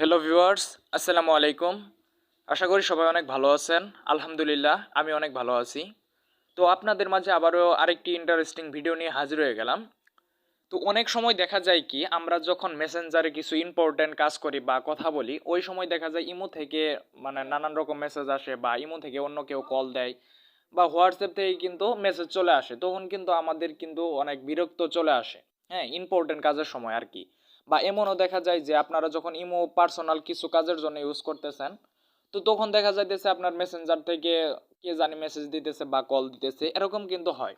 Hello viewers আসসালামু আলাইকুম আশা করি সবাই অনেক ভালো আছেন। আলহামদুলিল্লাহ, আমি অনেক ভালো আছি। তো আপনাদের মাঝে আবারও আরেকটি ইন্টারেস্টিং ভিডিও নিয়ে হাজির হয়ে গেলাম। তো অনেক সময় দেখা যায় কি, আমরা যখন মেসেঞ্জারে কিছু ইম্পর্ট্যান্ট কাজ করি বা কথা বলি, ওই সময় দেখা যায় ইমো থেকে মানে নানান রকম মেসেজ আসে বা ইমো থেকে অন্য কেউ কল দেয় বা হোয়াটসঅ্যাপ থেকে কিন্তু মেসেজ চলে আসে। তখন কিন্তু আমাদের কিন্তু অনেক বিরক্ত চলে আসে। হ্যাঁ ইম্পর্ট্যান্ট কাজের সময় আর কি। বা এমনও দেখা যায় যে আপনারা যখন ইমো পার্সোনাল কিছু কাজের জন্য ইউজ করতেছেন, তো তখন দেখা যাইতেছে আপনার মেসেঞ্জার থেকে কে জানি মেসেজ দিতেছে বা কল দিতেছে, এরকম কিন্তু হয়।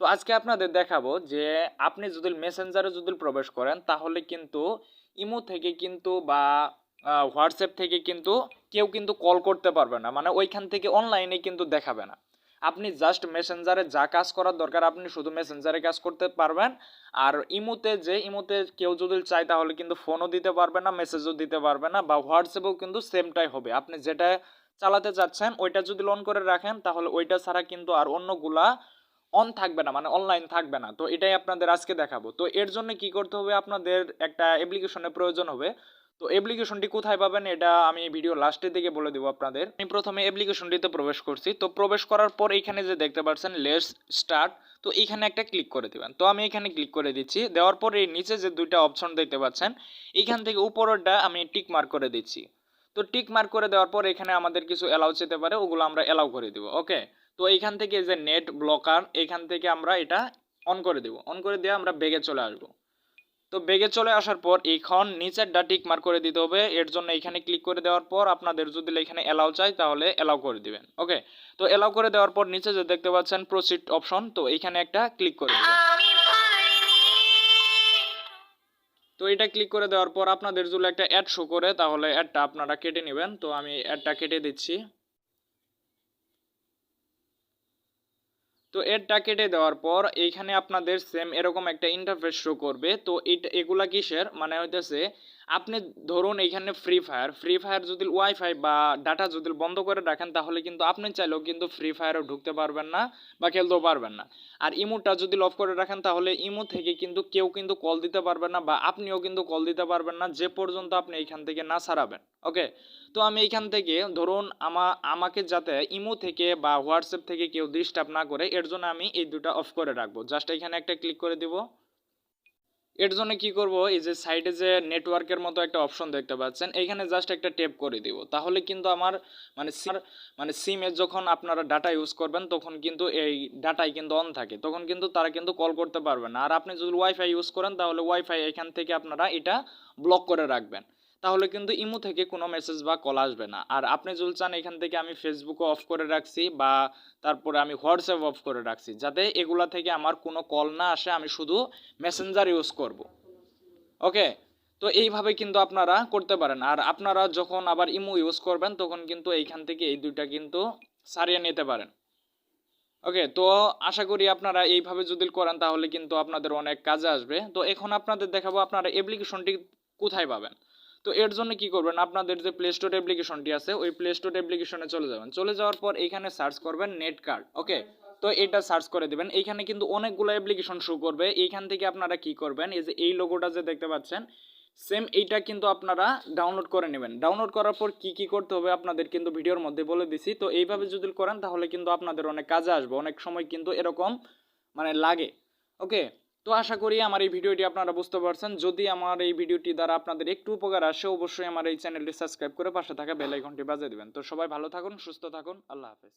তো আজকে আপনাদের দেখাবো যে আপনি যদি মেসেঞ্জারে যদি প্রবেশ করেন, তাহলে কিন্তু ইমো থেকে কিন্তু বা হোয়াটসঅ্যাপ থেকে কিন্তু কেউ কিন্তু কল করতে পারবে না। মানে ওইখান থেকে অনলাইনে কিন্তু দেখাবে না। আপনি জাস্ট মেসেঞ্জারে যা কাজ করার দরকার, আপনি শুধু মেসেঞ্জারে কাজ করতে পারবেন। আর ইমোতে, যে ইমোতে কেউ যদি চায়, তাহলে কিন্তু ফোনও দিতে পারবে না মেসেজও দিতে পারবে না, বা হোয়াটসঅ্যাপেও কিন্তু সেমটাই হবে। আপনি যেটা চালাতে চাচ্ছেন, ওইটা যদি অন করে রাখেন, তাহলে ওইটা ছাড়া কিন্তু আর অন্যগুলা অন থাকবে না মানে অনলাইন থাকবে না। তো এটাই আপনাদের আজকে দেখাবো। তো এর জন্য কি করতে হবে? আপনাদের একটা অ্যাপ্লিকেশনের প্রয়োজন হবে। তো অ্যাপ্লিকেশনটি কোথায় পাবেন এটা আমি ভিডিও লাস্টের দিকে বলে দেবো আপনাদের। আমি প্রথমে অ্যাপ্লিকেশনটিতে প্রবেশ করছি। তো প্রবেশ করার পর এখানে যে দেখতে পাচ্ছেন লেস স্টার্ট তো এখানে একটা ক্লিক করে দেবেন। তো আমি এখানে ক্লিক করে দিচ্ছি। দেওয়ার পর এই নিচে যে দুইটা অপশন দেখতে পাচ্ছেন, এখান থেকে উপরেরটা আমি টিক মার্ক করে দিচ্ছি। তো টিক মার্ক করে দেওয়ার পর এখানে আমাদের কিছু অ্যালাউ যেতে পারে, ওগুলো আমরা অ্যালাউ করে দিব ওকে তো এখান থেকে যে নেট ব্লকার এখান থেকে আমরা এটা অন করে দেব। অন করে দিয়ে আমরা বেগে চলে আসব। তো বেগে চলে আসার পর এখন নিচের ডা টিক মার্ক করে দিতে হবে। এর জন্য এখানে ক্লিক করে দেওয়ার পর আপনাদের যদি এখানে অ্যালাউ চাই তাহলে অ্যালাউ করে দিবেন ওকে? তো অ্যালাউ করে দেওয়ার পর নিচে যে দেখতে পাচ্ছেন প্রসিড অপশন তো এখানে একটা ক্লিক করে দিবেন। তো এটা ক্লিক করে দেওয়ার পর আপনাদের যদি একটা অ্যাড শো করে তাহলে অ্যাডটা আপনারা কেটে নেবেন। তো আমি অ্যাডটা কেটে দিচ্ছি। তো এরটা কেটে দেওয়ার পর এইখানে আপনাদের সেম এরকম একটা ইন্টারফেস শো করবে। তো এটা, এগুলা কিসের? মানে হইতেছে আপনি ধরুন এইখানে ফ্রি ফায়ার ফ্রি ফায়ার যদি ওয়াইফাই বা ডাটা যদি বন্ধ করে রাখেন, তাহলে কিন্তু আপনি চাইলেও কিন্তু ফ্রি ফায়ারও ঢুকতে পারবেন না বা খেলতেও পারবেন না। আর ইমোটা যদি লক করে রাখেন, তাহলে ইমো থেকে কিন্তু কেউ কিন্তু কল দিতে পারবেন না বা আপনিও কিন্তু কল দিতে পারবেন না, যে পর্যন্ত আপনি এইখান থেকে না সারাবেন ওকে তো আমি এইখান থেকে ধরুন আমা, আমাকে যাতে ইমো থেকে বা হোয়াটসঅ্যাপ থেকে কেউ ডিস্টার্ব না করে, এর জন্য আমি এই দুটা অফ করে রাখব। জাস্ট এখানে একটা ক্লিক করে দিব। এর জন্য কি করব? এই যে সাইডে যে নেটওয়ার্কের মতো একটা অপশন দেখতে পাচ্ছেন, এখানে জাস্ট একটা টেপ করে দিব। তাহলে কিন্তু আমার মানে মানে সিমে যখন আপনারা ডাটা ইউজ করবেন, তখন কিন্তু এই ডাটাই কিন্তু অন থাকে। তখন কিন্তু তারা কিন্তু কল করতে পারবে না। আর আপনি যদি ওয়াইফাই ইউজ করেন, তাহলে ওয়াইফাই এখান থেকে আপনারা এটা ব্লক করে রাখবেন। তাহলে কিন্তু ইমো থেকে কোনো মেসেজ বা কল আসবে না। আর আপনি যদি চান এখান থেকে আমি ফেসবুকও অফ করে রাখছি বা তারপরে আমি হোয়াটসঅ্যাপ অফ করে রাখছি, যাতে এগুলা থেকে আমার কোনো কল না আসে, আমি শুধু মেসেঞ্জার ইউজ করব। ওকে তো এইভাবে কিন্তু আপনারা করতে পারেন। আর আপনারা যখন আবার ইমো ইউজ করবেন, তখন কিন্তু এইখান থেকে এই দুইটা কিন্তু সারিয়ে নিতে পারেন। ওকে তো আশা করি আপনারা এইভাবে যদি করেন, তাহলে কিন্তু আপনাদের অনেক কাজে আসবে। তো এখন আপনাদের দেখাবো আপনারা অ্যাপ্লিকেশনটি কোথায় পাবেন। তো এর জন্য কি করবেন? আপনাদের যে প্লে স্টোর অ্যাপ্লিকেশনটি আছে, ওই প্লে স্টোর অ্যাপ্লিকেশনে চলে যাবেন। চলে যাওয়ার পর এখানে সার্চ করবেন নেট কার্ড ওকে তো এটা সার্চ করে দেবেন। এইখানে কিন্তু অনেকগুলো অ্যাপ্লিকেশন শো করবে। এইখান থেকে আপনারা কি করবেন? এই যে এই লোগোটা যে দেখতে পাচ্ছেন সেম এইটা কিন্তু আপনারা ডাউনলোড করে নেবেন। ডাউনলোড করার পর কি কি করতে হবে আপনাদের কিন্তু ভিডিওর মধ্যে বলে দিছি। তো এইভাবে যদি করেন, তাহলে কিন্তু আপনাদের অনেক কাজে আসবে। অনেক সময় কিন্তু এরকম মানে লাগে ওকে তো আশা করি আমার এই ভিডিওটি আপনারা বুঝতে পারছেন। যদি আমার এই ভিডিওটি দ্বারা আপনাদের একটু উপকার আসে, অবশ্যই আমার এই চ্যানেলটি সাবস্ক্রাইব করে পাশে থাকা বেল আইকনটি বাজিয়ে দেবেন। তো সবাই ভালো থাকুন, সুস্থ থাকুন, আল্লাহ হাফেজ।